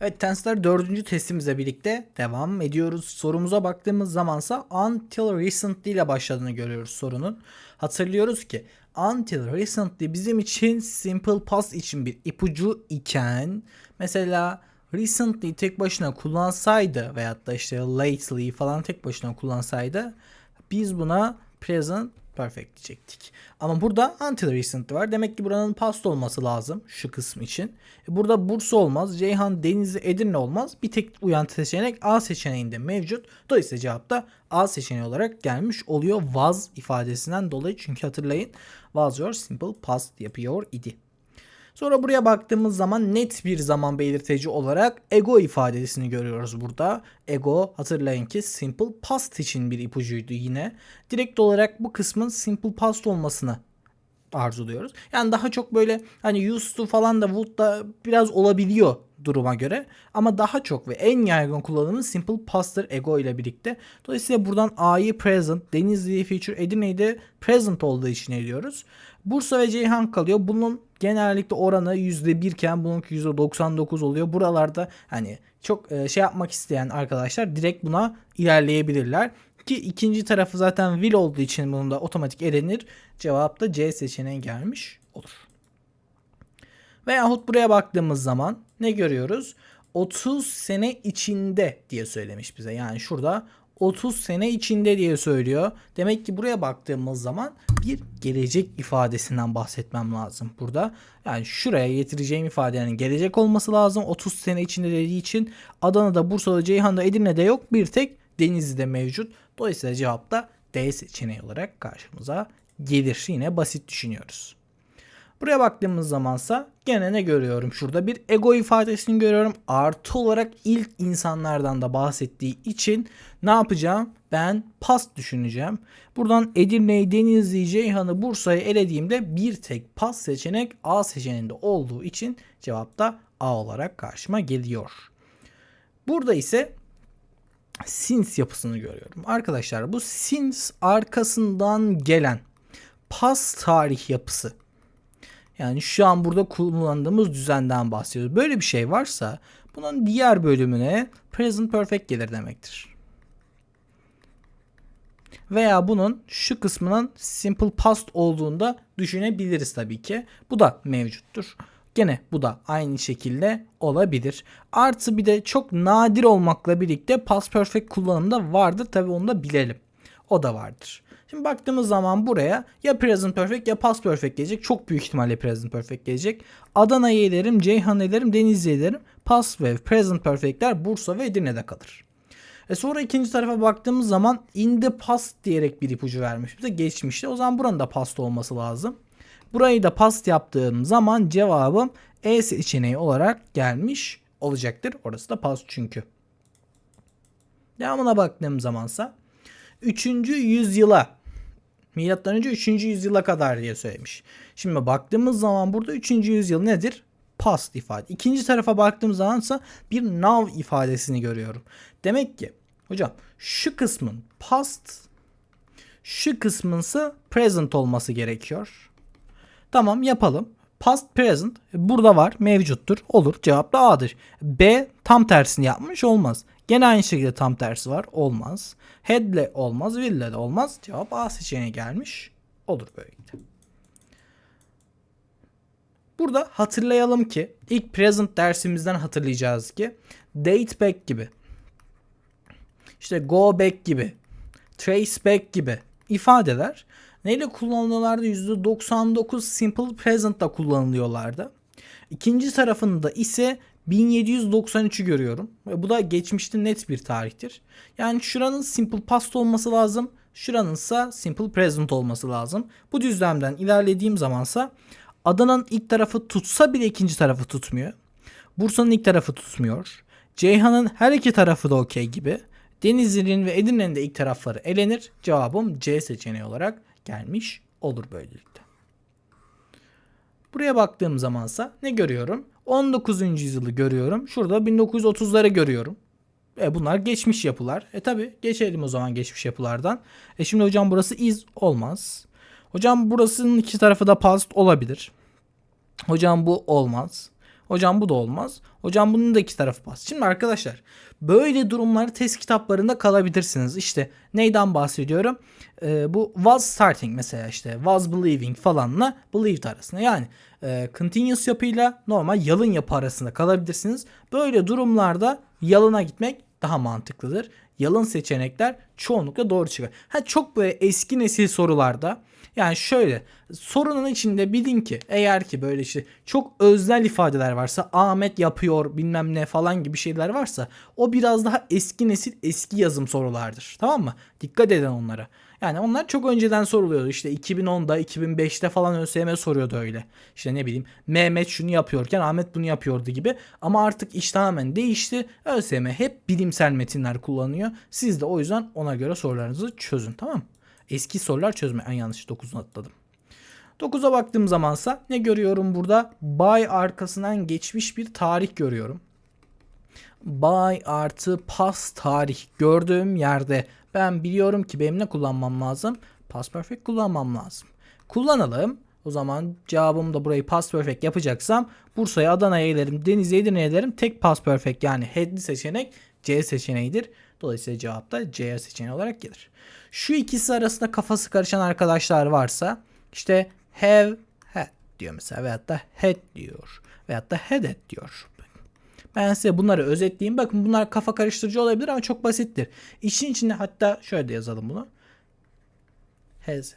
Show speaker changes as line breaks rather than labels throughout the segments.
Evet Tensler dördüncü testimizle birlikte devam ediyoruz. Sorumuza baktığımız zamansa until recently ile başladığını görüyoruz sorunun. Hatırlıyoruz ki until recently bizim için simple past için bir ipucu iken mesela recently tek başına kullansaydı veyahut da işte lately falan tek başına kullansaydı biz buna present perfect diyecektik. Ama burada until recent var. Demek ki buranın past olması lazım şu kısım için. E burada Bursa olmaz. Ceyhan, Denizli, Edirne olmaz. Bir tek uyan seçenek A seçeneğinde mevcut. Dolayısıyla cevap da A seçeneği olarak gelmiş oluyor. Was ifadesinden dolayı. Çünkü hatırlayın was your simple past yapıyor idi. Sonra buraya baktığımız zaman net bir zaman belirteci olarak ego ifadesini görüyoruz burada. Ego hatırlayın ki simple past için bir ipucuydu yine. Direkt olarak bu kısmın simple past olmasını arzuluyoruz. Yani daha çok böyle hani used to falan da would da biraz olabiliyor duruma göre. Ama daha çok ve en yaygın kullanımı simple past'tır ego ile birlikte. Dolayısıyla buradan A'yı present, Denizli'yi future, Edirne'yi de present olduğu için ediyoruz. Bursa ve Ceyhan kalıyor. Bunun genellikle oranı %1 iken bununki %99 oluyor. Buralarda hani çok e, şey yapmak isteyen arkadaşlar direkt buna ilerleyebilirler. Ki ikinci tarafı zaten will olduğu için bunun da otomatik elenir. Cevap da C seçeneği gelmiş olur. Veyahut buraya baktığımız zaman ne görüyoruz? 30 sene içinde diye söylemiş bize. Yani şurada 30 sene içinde diye söylüyor. Demek ki buraya baktığımız zaman bir gelecek ifadesinden bahsetmem lazım burada. Yani şuraya getireceğim ifadenin gelecek olması lazım. 30 sene içinde dediği için Adana'da, Bursa'da, Ceyhan'da, Edirne'de yok. Bir tek Denizli'de mevcut. Dolayısıyla cevap da D seçeneği olarak karşımıza gelir. Yine basit düşünüyoruz. Buraya baktığımız zamansa gene ne görüyorum? Şurada bir ego ifadesini görüyorum. Artı olarak ilk insanlardan da bahsettiği için ne yapacağım? Ben pas düşüneceğim. Buradan Edirne'yi, Denizli'yi, Ceyhan'ı, Bursa'yı elediğimde bir tek pas seçenek A seçeneğinde olduğu için cevap da A olarak karşıma geliyor. Burada ise since yapısını görüyorum. Arkadaşlar bu since arkasından gelen pas tarih yapısı yani şu an burada kullandığımız düzenden bahsediyoruz. Böyle bir şey varsa bunun diğer bölümüne present perfect gelir demektir. Veya bunun şu kısmının simple past olduğunda düşünebiliriz tabii ki. Bu da mevcuttur. Gene bu da aynı şekilde olabilir. Artı bir de çok nadir olmakla birlikte past perfect kullanımda vardır. Tabii onu da bilelim. O da vardır. Şimdi baktığımız zaman buraya ya present perfect ya past perfect gelecek. Çok büyük ihtimalle present perfect gelecek. Adana'yı elerim, Ceyhan'ı elerim, Denizli'yi elerim. Past ve present perfectler Bursa ve Edirne'de kalır. E sonra ikinci tarafa baktığımız zaman in the past diyerek bir ipucu vermiş bize geçmişte. O zaman buranın da past olması lazım. Burayı da past yaptığım zaman cevabım E seçeneği olarak gelmiş olacaktır. Orası da past çünkü. Devamına baktığım zamansa 3. yüzyıla milattan önce 3. yüzyıla kadar diye söylemiş. Şimdi baktığımız zaman burada 3. yüzyıl nedir? Past ifade. İkinci tarafa baktığım zaman ise bir now ifadesini görüyorum. Demek ki hocam şu kısmın past şu kısmın ise present olması gerekiyor. Tamam yapalım. Past present burada var mevcuttur olur cevap da A'dır. B tam tersini yapmış olmaz. Gene aynı şekilde tam tersi var olmaz. Had'le olmaz will'le de olmaz. Cevap A seçeneği gelmiş olur böylelikle. Burada hatırlayalım ki ilk present dersimizden hatırlayacağız ki date back gibi işte go back gibi trace back gibi ifadeler neyle kullanılıyorlardı? %99 simple present'ta kullanılıyorlardı. İkinci tarafında ise 1793'ü görüyorum. Ve bu da geçmişte net bir tarihtir. Yani şuranın simple past olması lazım. Şuranın ise simple present olması lazım. Bu düzlemden ilerlediğim zamansa Adana'nın ilk tarafı tutsa bile ikinci tarafı tutmuyor. Bursa'nın ilk tarafı tutmuyor. Ceyhan'ın her iki tarafı da okey gibi. Denizli'nin ve Edirne'nin de ilk tarafları elenir. Cevabım C seçeneği olarak gelmiş olur böylelikle. Buraya baktığım zamansa ne görüyorum? 19. yüzyılı görüyorum. Şurada 1930'ları görüyorum. E bunlar geçmiş yapılar. E tabi geçelim o zaman geçmiş yapılardan. E şimdi hocam burası is olmaz. Hocam burasının iki tarafı da past olabilir. Hocam bu olmaz. Hocam bu da olmaz. Hocam bunun da iki tarafı pas. Şimdi arkadaşlar böyle durumları test kitaplarında kalabilirsiniz. İşte neyden bahsediyorum? Ee, bu was starting mesela işte was believing falanla believed arasında. Yani e, continuous yapıyla normal yalın yapı arasında kalabilirsiniz. Böyle durumlarda yalına gitmek daha mantıklıdır. Yalın seçenekler çoğunlukla doğru çıkar. Ha çok böyle eski nesil sorularda yani şöyle sorunun içinde bilin ki eğer ki böyle işte çok öznel ifadeler varsa Ahmet yapıyor bilmem ne falan gibi şeyler varsa o biraz daha eski nesil eski yazım sorulardır. Tamam mı? Dikkat edin onlara. Yani onlar çok önceden soruluyordu. İşte 2010'da 2005'te falan ÖSYM soruyordu öyle. İşte ne bileyim Mehmet şunu yapıyorken Ahmet bunu yapıyordu gibi. Ama artık iş tamamen değişti. ÖSYM hep bilimsel metinler kullanıyor. Siz de o yüzden ona göre sorularınızı çözün tamam mı? Eski sorular çözme. En yanlış 9'unu atladım. 9'a baktığım zamansa ne görüyorum burada? By arkasından geçmiş bir tarih görüyorum. By artı past tarih gördüğüm yerde ben biliyorum ki benim ne kullanmam lazım? Past perfect kullanmam lazım. Kullanalım. O zaman cevabım da burayı past perfect yapacaksam Bursa'ya Adana'ya gelirim, Denizli'ye Edirne'ye gelirim. Tek past perfect yani headli seçenek C seçeneğidir. Dolayısıyla cevap da C seçeneği olarak gelir. Şu ikisi arasında kafası karışan arkadaşlar varsa işte have had diyor mesela veyahut da had diyor veyahut da had it diyor. Ben size bunları özetleyeyim. Bakın bunlar kafa karıştırıcı olabilir ama çok basittir. İşin içinde hatta şöyle de yazalım bunu. Has.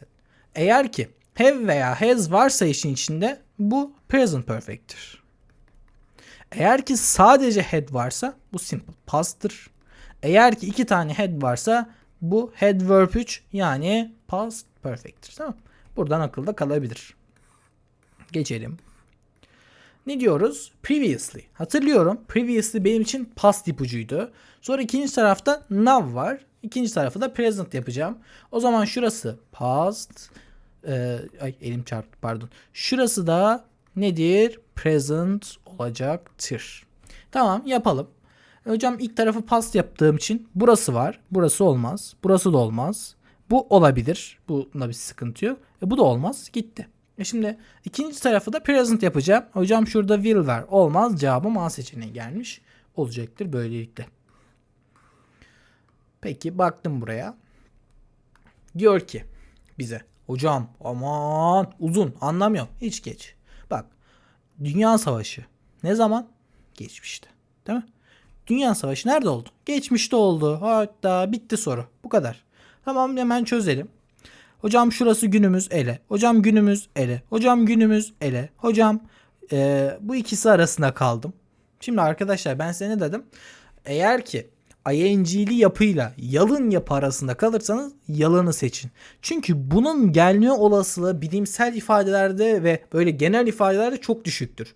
Eğer ki have veya has varsa işin içinde bu present perfect'tir. Eğer ki sadece had varsa bu simple past'tır. Eğer ki iki tane had varsa bu had verb 3 yani past perfect'tir. Tamam Buradan akılda kalabilir. Geçelim. Ne diyoruz? Previously. Hatırlıyorum. Previously benim için past ipucuydu. Sonra ikinci tarafta now var. İkinci tarafı da present yapacağım. O zaman şurası past. Ee, ay elim çarptı pardon. Şurası da nedir? Present olacaktır. Tamam yapalım. Hocam ilk tarafı past yaptığım için burası var. Burası olmaz. Burası da olmaz. Bu olabilir. Bunda bir sıkıntı yok. E, bu da olmaz. Gitti. E şimdi ikinci tarafı da present yapacağım. Hocam şurada will var. Olmaz. Cevabım A seçeneği gelmiş. Olacaktır böylelikle. Peki baktım buraya. Diyor ki bize hocam aman uzun anlamıyorum. Hiç geç. Bak Dünya Savaşı ne zaman? Geçmişte. Değil mi? Dünya Savaşı nerede oldu? Geçmişte oldu. Hatta bitti soru. Bu kadar. Tamam hemen çözelim. Hocam şurası günümüz ele. Hocam günümüz ele. Hocam günümüz ele. Hocam e, bu ikisi arasında kaldım. Şimdi arkadaşlar ben size ne dedim? Eğer ki ing'li yapıyla yalın yapı arasında kalırsanız yalını seçin. Çünkü bunun gelme olasılığı bilimsel ifadelerde ve böyle genel ifadelerde çok düşüktür.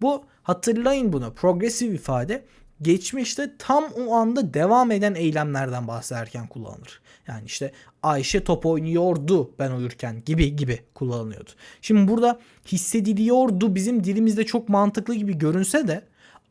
Bu hatırlayın bunu progresif ifade geçmişte tam o anda devam eden eylemlerden bahsederken kullanılır. Yani işte Ayşe top oynuyordu ben uyurken gibi gibi kullanılıyordu. Şimdi burada hissediliyordu bizim dilimizde çok mantıklı gibi görünse de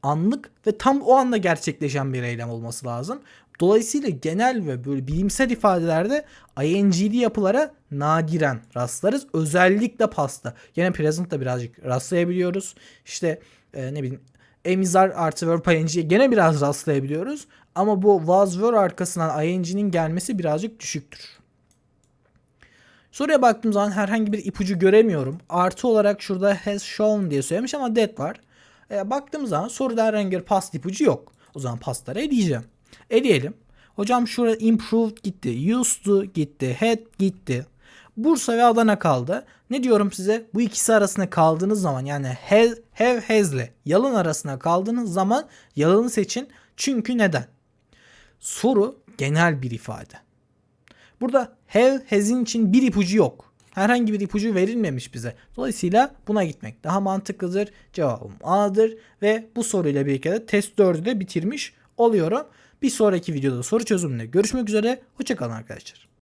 anlık ve tam o anda gerçekleşen bir eylem olması lazım. Dolayısıyla genel ve böyle bilimsel ifadelerde ing'li yapılara nadiren rastlarız. Özellikle pasta. Yine present'ta birazcık rastlayabiliyoruz. İşte e, ne bileyim emizar artı verb ing'ye gene biraz rastlayabiliyoruz. Ama bu was were arkasından ing'nin gelmesi birazcık düşüktür. Soruya baktığım zaman herhangi bir ipucu göremiyorum. Artı olarak şurada has shown diye söylemiş ama that var. E, baktığım zaman soruda herhangi bir past ipucu yok. O zaman pastları eleyeceğim. Eleyelim. Hocam şurada improved gitti. Used to gitti. Had gitti. Bursa ve Adana kaldı. Ne diyorum size? Bu ikisi arasında kaldığınız zaman yani have, have has'le yalın arasında kaldığınız zaman yalını seçin. Çünkü neden? Soru genel bir ifade. Burada have has'in için bir ipucu yok. Herhangi bir ipucu verilmemiş bize. Dolayısıyla buna gitmek daha mantıklıdır. Cevabım A'dır ve bu soruyla birlikte test 4'ü de bitirmiş oluyorum. Bir sonraki videoda soru çözümüne görüşmek üzere. Hoşçakalın arkadaşlar.